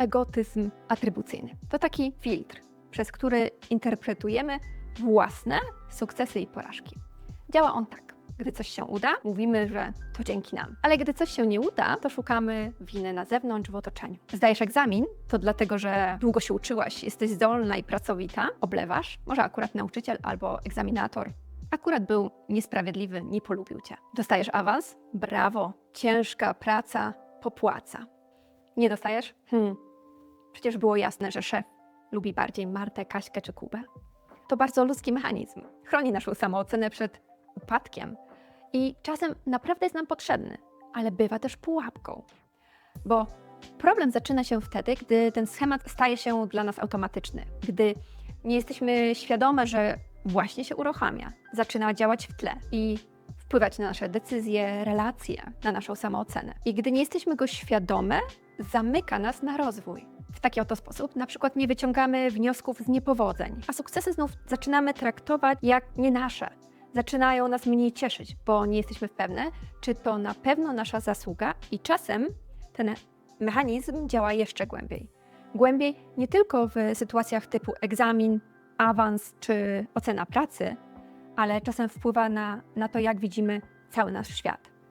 egotyzm atrybucyjny. To taki filtr, przez który interpretujemy własne sukcesy i porażki. Działa on tak. Gdy coś się uda, mówimy, że to dzięki nam. Ale gdy coś się nie uda, to szukamy winy na zewnątrz, w otoczeniu. Zdajesz egzamin, to dlatego, że długo się uczyłaś, jesteś zdolna i pracowita, oblewasz, może akurat nauczyciel albo egzaminator. Akurat był niesprawiedliwy, nie polubił cię. Dostajesz awans? Brawo, ciężka praca popłaca. Nie dostajesz? Hmm. Przecież było jasne, że szef lubi bardziej Martę, Kaśkę czy Kubę. To bardzo ludzki mechanizm. Chroni naszą samoocenę przed upadkiem i czasem naprawdę jest nam potrzebny, ale bywa też pułapką. Bo problem zaczyna się wtedy, gdy ten schemat staje się dla nas automatyczny, gdy nie jesteśmy świadome, że właśnie się uruchamia, zaczyna działać w tle i wpływać na nasze decyzje, relacje, na naszą samoocenę. I gdy nie jesteśmy go świadome, zamyka nas na rozwój. W taki oto sposób na przykład nie wyciągamy wniosków z niepowodzeń, a sukcesy znów zaczynamy traktować jak nie nasze. Zaczynają nas mniej cieszyć, bo nie jesteśmy pewne, czy to na pewno nasza zasługa i czasem ten mechanizm działa jeszcze głębiej. Głębiej nie tylko w sytuacjach typu egzamin, awans czy ocena pracy, ale czasem wpływa na, na to, jak widzimy cały nasz świat.